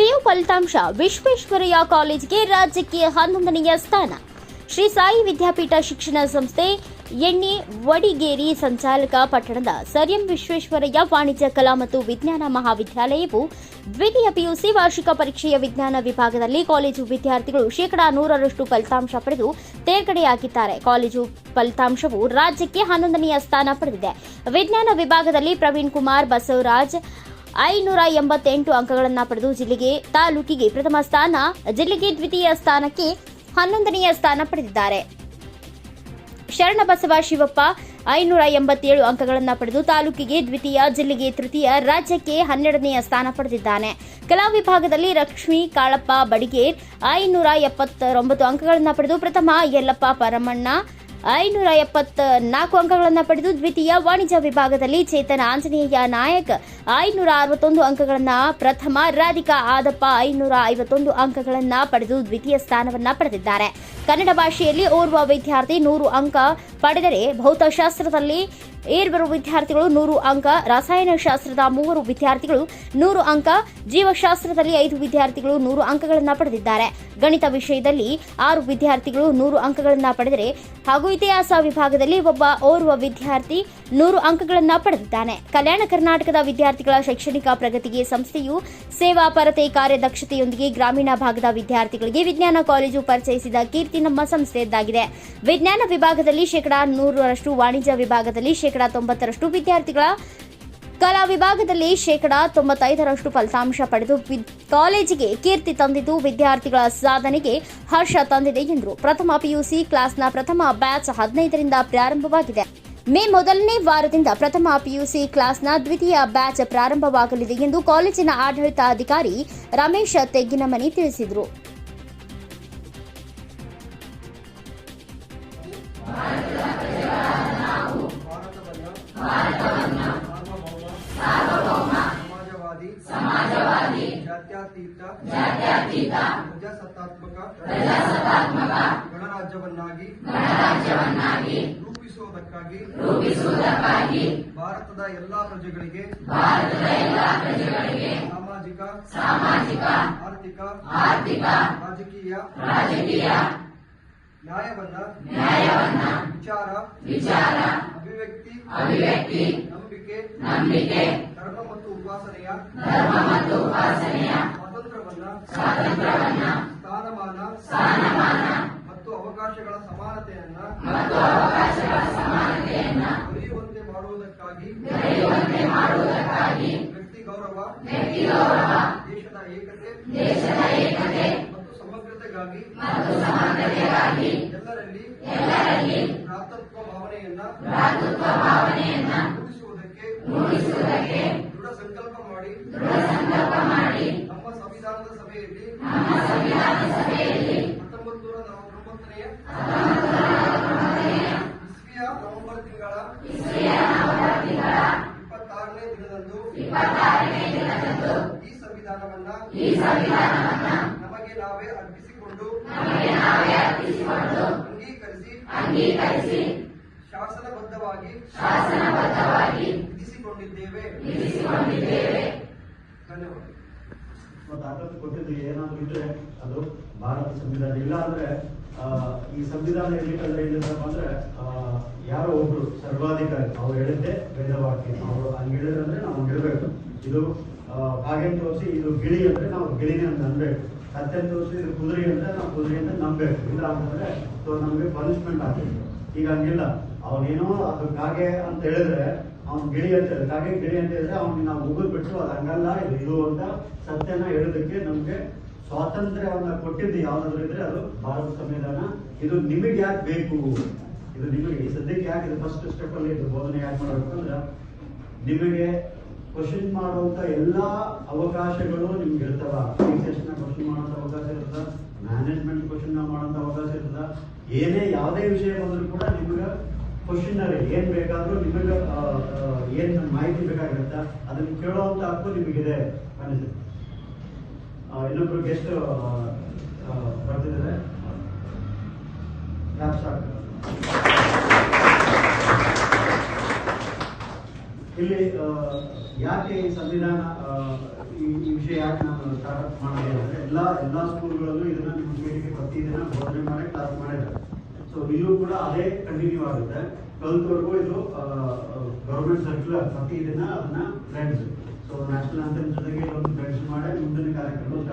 PU ಫಲಿತಾಂಶ ವಿಶ್ವೇಶ್ವರಯ್ಯ ಕಾಲೇಜಿಗೆ ರಾಜ್ಯಕ್ಕೆ ಹನ್ನೊಂದನೆಯ ಸ್ಥಾನ. ಶ್ರೀ ಸಾಯಿ ವಿದ್ಯಾಪೀಠ ಶಿಕ್ಷಣ ಸಂಸ್ಥೆ ಎಣ್ಣೆ ವಡಿಗೇರಿ ಸಂಚಾಲಕ ಪಟ್ಟಣದ ಸರ್ ಎಂ ವಿಶ್ವೇಶ್ವರಯ್ಯ ವಾಣಿಜ್ಯ ಕಲಾ ಮತ್ತು ವಿಜ್ಞಾನ ಮಹಾವಿದ್ಯಾಲಯವು ದ್ವಿತೀಯ ಪಿಯುಸಿ ವಾರ್ಷಿಕ ಪರೀಕ್ಷೆಯ ವಿಜ್ಞಾನ ವಿಭಾಗದಲ್ಲಿ ಕಾಲೇಜು ವಿದ್ಯಾರ್ಥಿಗಳು ಶೇಕಡಾ ನೂರರಷ್ಟು ಫಲಿತಾಂಶ ಪಡೆದು ತೇರ್ಗಡೆಯಾಗಿದ್ದಾರೆ. ಕಾಲೇಜು ಫಲಿತಾಂಶವು ರಾಜ್ಯಕ್ಕೆ ಹನ್ನೊಂದನೆಯ ಸ್ಥಾನ ಪಡೆದಿದೆ. ವಿಜ್ಞಾನ ವಿಭಾಗದಲ್ಲಿ ಪ್ರವೀಣ್ ಕುಮಾರ್ ಬಸವರಾಜ್ ಐನೂರ ಎಂಬತ್ತೆಂಟು ಅಂಕಗಳನ್ನು ಪಡೆದು ಜಿಲ್ಲೆಗೆ ತಾಲೂಕಿಗೆ ಪ್ರಥಮ ಸ್ಥಾನ, ಜಿಲ್ಲೆಗೆ ದ್ವಿತೀಯ ಸ್ಥಾನಕ್ಕೆ ಹನ್ನೊಂದನೆಯ ಸ್ಥಾನ ಪಡೆದಿದ್ದಾರೆ. ಶರಣಬಸವ ಶಿವಪ್ಪ ಐನೂರ ಎಂಬತ್ತೇಳು ಅಂಕಗಳನ್ನು ಪಡೆದು ತಾಲೂಕಿಗೆ ದ್ವಿತೀಯ, ಜಿಲ್ಲೆಗೆ ತೃತೀಯ, ರಾಜ್ಯಕ್ಕೆ ಹನ್ನೆರಡನೆಯ ಸ್ಥಾನ ಪಡೆದಿದ್ದಾನೆ. ಕಲಾ ವಿಭಾಗದಲ್ಲಿ ಲಕ್ಷ್ಮಿ ಕಾಳಪ್ಪ, ಬಡಿಗೇರ್ ಐನೂರ ಎಪ್ಪತ್ತೊಂಬತ್ತು ಅಂಕಗಳನ್ನು ಪಡೆದು ಪ್ರಥಮ ಯಲ್ಲಪ್ಪ ಪರಮಣ್ಣ ಐನೂರ ಎಪ್ಪತ್ತ ನಾಲ್ಕು ಅಂಕಗಳನ್ನು ಪಡೆದು ದ್ವಿತೀಯ ವಾಣಿಜ್ಯ ವಿಭಾಗದಲ್ಲಿ ಚೇತನ ಆಂಜನೇಯ ನಾಯಕ್ ಐನೂರ ಅರವತ್ತೊಂದು ಅಂಕಗಳನ್ನು ಪ್ರಥಮ, ರಾಧಿಕಾ ಆದಪ್ಪ ಐನೂರ ಐವತ್ತೊಂದು ಅಂಕಗಳನ್ನು ಪಡೆದು ದ್ವಿತೀಯ ಸ್ಥಾನವನ್ನ ಪಡೆದಿದ್ದಾರೆ. ಕನ್ನಡ ಭಾಷೆಯಲ್ಲಿ ಓರ್ವ ವಿದ್ಯಾರ್ಥಿ ನೂರು ಅಂಕ ಪಡೆದರೆ ಭೌತಶಾಸ್ತ್ರದಲ್ಲಿ ಏರ್ವರು ವಿದ್ಯಾರ್ಥಿಗಳು ನೂರು ಅಂಕ, ರಸಾಯನಶಾಸ್ತ್ರದ ಮೂವರು ವಿದ್ಯಾರ್ಥಿಗಳು ನೂರು ಅಂಕ, ಜೀವಶಾಸ್ತ್ರದಲ್ಲಿ ಐದು ವಿದ್ಯಾರ್ಥಿಗಳು ನೂರು ಅಂಕಗಳನ್ನು ಪಡೆದಿದ್ದಾರೆ. ಗಣಿತ ವಿಷಯದಲ್ಲಿ ಆರು ವಿದ್ಯಾರ್ಥಿಗಳು ನೂರು ಅಂಕಗಳನ್ನು ಪಡೆದರೆ ಹಾಗೂ ಇತಿಹಾಸ ವಿಭಾಗದಲ್ಲಿ ಒಬ್ಬ ಓರ್ವ ವಿದ್ಯಾರ್ಥಿ ನೂರು ಅಂಕಗಳನ್ನು ಪಡೆದಿದ್ದಾನೆ. ಕಲ್ಯಾಣ ಕರ್ನಾಟಕದ ವಿದ್ಯಾರ್ಥಿಗಳ ಶೈಕ್ಷಣಿಕ ಪ್ರಗತಿಗೆ ಸಂಸ್ಥೆಯು ಸೇವಾ ಪರತೆ ಕಾರ್ಯದಕ್ಷತೆಯೊಂದಿಗೆ ಗ್ರಾಮೀಣ ಭಾಗದ ವಿದ್ಯಾರ್ಥಿಗಳಿಗೆ ವಿಜ್ಞಾನ ಕಾಲೇಜು ಪರಿಚಯಿಸಿದ ಕೀರ್ತಿ ನಮ್ಮ ಸಂಸ್ಥೆಯದ್ದಾಗಿದೆ. ವಿಜ್ಞಾನ ವಿಭಾಗದಲ್ಲಿ ಶೇಕಡಾ ನೂರರಷ್ಟು, ವಾಣಿಜ್ಯ ವಿಭಾಗದಲ್ಲಿ ಶೇಕಡಾ ತೊಂಬತ್ತರಷ್ಟು ವಿದ್ಯಾರ್ಥಿಗಳ ಕಲಾ ವಿಭಾಗದಲ್ಲಿ ಶೇಕಡಾ ತೊಂಬತ್ತೈದರಷ್ಟು ಫಲಿತಾಂಶ ಪಡೆದು ಕಾಲೇಜಿಗೆ ಕೀರ್ತಿ ತಂದಿದ್ದು ವಿದ್ಯಾರ್ಥಿಗಳ ಸಾಧನೆಗೆ ಹರ್ಷ ತಂದಿದೆ ಎಂದರು. ಪ್ರಥಮ ಪಿಯುಸಿ ಕ್ಲಾಸ್ನ ಪ್ರಥಮ ಬ್ಯಾಚ್ ಹದಿನೈದರಿಂದ ಪ್ರಾರಂಭವಾಗಿದೆ. ಮೇ ಮೊದಲನೇ ವಾರದಿಂದ ಪ್ರಥಮ ಪಿಯುಸಿ ಕ್ಲಾಸ್ನ ದ್ವಿತೀಯ ಬ್ಯಾಚ್ ಪ್ರಾರಂಭವಾಗಲಿದೆ ಎಂದು ಕಾಲೇಜಿನ ಆಡಳಿತಾಧಿಕಾರಿ ರಮೇಶ್ ತೆಗ್ಗಿನಮನಿ ತಿಳಿಸಿದರು. ಜಾತ್ಯತೀತ ಪ್ರಜಾಸತ್ತಾತ್ಮಕ ಗಣರಾಜ್ಯವನ್ನಾಗಿ ರೂಪಿಸುವುದಕ್ಕಾಗಿ ರೂಪಿಸುವುದಕ್ಕಾಗಿ ಭಾರತದ ಎಲ್ಲಾ ಪ್ರಜೆಗಳಿಗೆ ಸಾಮಾಜಿಕ ಸಾಮಾಜಿಕ ಆರ್ಥಿಕ ಆರ್ಥಿಕ ರಾಜಕೀಯ ರಾಜಕೀಯ ನ್ಯಾಯವನ್ನ ವಿಚಾರ ವಿಚಾರ ಅಭಿವ್ಯಕ್ತಿ ಅಭಿವ್ಯಕ್ತಿ ನಂಬಿಕೆ ನಂಬಿಕೆ ಧರ್ಮ ಮತ್ತು ಉಪಾಸನೆಯ ಸ್ವಾತಂತ್ರ್ಯವನ್ನ ಸ್ಥಾನಮಾನ ಮತ್ತು ಅವಕಾಶಗಳ ಸಮಾನತೆಯನ್ನ ದೊರೆಯುವಂತೆ ಮಾಡುವುದಕ್ಕಾಗಿ ವ್ಯಕ್ತಿ ಗೌರವ ದೇಶದ ಏಕತೆ ಮತ್ತು ಸಮಗ್ರತೆಗಾಗಿ ಎಲ್ಲರಲ್ಲಿ ಭ್ರಾತೃತ್ವ ಭಾವನೆಯನ್ನ ಹತ್ತೊಂಬತ್ತು ನೂರ ನಲವತ್ತೊಂಬತ್ತನೆಯ ಇಸ್ವಿಯ ನವೆಂಬರ್ ತಿಂಗಳ ದಿನದಂದು ಈ ಸಂವಿಧಾನವನ್ನ ನಮಗೆ ನಾವೇ ಅರ್ಪಿಸಿಕೊಂಡು ಅಂಗೀಕರಿಸಿ ಶಾಸನಬದ್ಧವಾಗಿ ವಿಧಿಸಿಕೊಂಡಿದ್ದೇವೆ ಕೊಟ್ಟಿದ್ದು ಏನಾದ್ರು ಇದ್ರೆ ಅದು ಭಾರತ ಸಂವಿಧಾನ. ಇಲ್ಲ ಅಂದ್ರೆ ಈ ಸಂವಿಧಾನ ಇರ್ಲಿಕ್ಕಂದ್ರೆ ಅಂದ್ರೆ ಯಾರೋ ಒಬ್ರು ಸರ್ವಾಧಿಕಾರಿ, ಅವ್ರು ಹೇಳಿದ್ದೆ ವೇದವಾಕ್ಯ ಅವರು ಹಂಗೆ ಹೇಳಿದ್ರೆ ನಾವು ಹೇಳ್ಬೇಕು ಇದು ಹಾಗೆ ತೋರಿಸಿ ಇದು ಗಿಳಿ ಅಂದ್ರೆ ನಾವು ಗಿಳಿನೇ ಅಂತ ಅನ್ಬೇಕು. ಕತ್ತೆ ತೋರಿಸಿ ಇದು ಕುದುರೆ ಅಂದ್ರೆ ನಾವು ಕುದುರೆ ಅಂತ ನಂಬೇಕು ಇಲ್ಲ ಅಂತಂದ್ರೆ ಸೊ ನಮಗೆ ಪನಿಷ್ಮೆಂಟ್ ಆಗ್ತದೆ. ಈಗ ಹಂಗಿಲ್ಲ. ಅವನೇನೋ ಅದು ಕಾಗೆ ಅಂತ ಹೇಳಿದ್ರೆ ಅವ್ನು ಗಿಳಿ ಅಂತ ಕಾಗೆ ಗಿಳಿ ಅಂತ ಹೇಳಿದ್ರೆ ಅವ್ನಿಗೆ ನಾವು ಮುಗಿದ್ ಬಿಟ್ಟು ಅದು ಹಂಗಲ್ಲ, ಇದು ಅಂತ ಸತ್ಯನ ಹೇಳೋದಕ್ಕೆ ನಮ್ಗೆ ಸ್ವಾತಂತ್ರ್ಯವನ್ನ ಕೊಟ್ಟಿದ್ದು ಯಾವ್ದಾದ್ರು ಇದ್ರೆ ಅದು ಭಾರತ ಸಂವಿಧಾನ. ಇದು ನಿಮಗೆ ಯಾಕೆ ಬೇಕು? ಇದು ನಿಮಗೆ ಸದ್ಯಕ್ಕೆ ಯಾಕೆ ಇದು ಫಸ್ಟ್ ಸ್ಟೆಪ್ ಅಲ್ಲಿ ಇದು ಬೋಧನೆ ಯಾಕೆ ಮಾಡಬೇಕು ಅಂದ್ರೆ, ನಿಮಗೆ ಕ್ವಶನ್ ಮಾಡುವಂತ ಎಲ್ಲಾ ಅವಕಾಶಗಳು ನಿಮ್ಗೆ ಇರ್ತವ. ಟೀಚರ್ಸ್ನ ಕ್ವಶನ್ ಮಾಡುವಂತ ಅವಕಾಶ ಇರ್ತದ ಮ್ಯಾನೇಜ್ಮೆಂಟ್ ಕ್ವಶನ್ ಮಾಡುವಂತ ಅವಕಾಶ ಇರ್ತದ. ಏನೇ ಯಾವುದೇ ವಿಷಯ ಬಂದ್ರು ಕ್ವಶನ್ ಏನ್ ಬೇಕಾದ್ರೂ ನಿಮಗೆ ಏನು ಮಾಹಿತಿ ಬೇಕಾಗಿರುತ್ತ ಅದನ್ನು ಕೇಳುವಂತ ಹಕ್ಕು ನಿಮಗಿದೆ ಅನಿಸುತ್ತೆ ಆ, ಇನ್ನೊಬ್ರು ಗೆಸ್ಟ್ ಬರ್ತಿದ್ದಾರೆ. ಇಲ್ಲಿ ಯಾಕೆ ಈ ಸಂವಿಧಾನ ಈ ಈ ವಿಷಯ ಯಾಕೆ ನಾನು ಸ್ಟಾರ್ಟ್ ಮಾಡಿದೆ ಅಂದರೆ ಎಲ್ಲ ಎಲ್ಲ ಸ್ಕೂಲ್ಗಳಲ್ಲೂ ಇದನ್ನ ನಿಮ್ಮ ಬೇಡಿಕೆ ಪ್ರತಿದಿನ ಬೋಧನೆ ಮಾಡಿ ಕ್ಲಾಸ್ ಮಾಡಿದ್ದಾರೆ. ಸೊ ಇಲ್ಲೂ ಕೂಡ ಅದೇ ಕಂಟಿನ್ಯೂ ಆಗುತ್ತೆ. ಟ್ವೆಲ್ತ್ವರೆಗೂ ಇದು ಗೌರ್ಮೆಂಟ್ ಸರ್ಕ್ಯುಲರ್ ಪ್ರತಿದಿನ ಅದನ್ನ ಫ್ರೆಂಡ್ಸ್ ಸೊ ನ್ಯಾಷನಲ್ ಆಂಥಮ್ ಜೊತೆಗೆ ಇದೊಂದು ಫ್ರೆಂಡ್ಸ್ ಮಾಡಿ ಮುಂದಿನ ಕಾರ್ಯಕ್ರಮ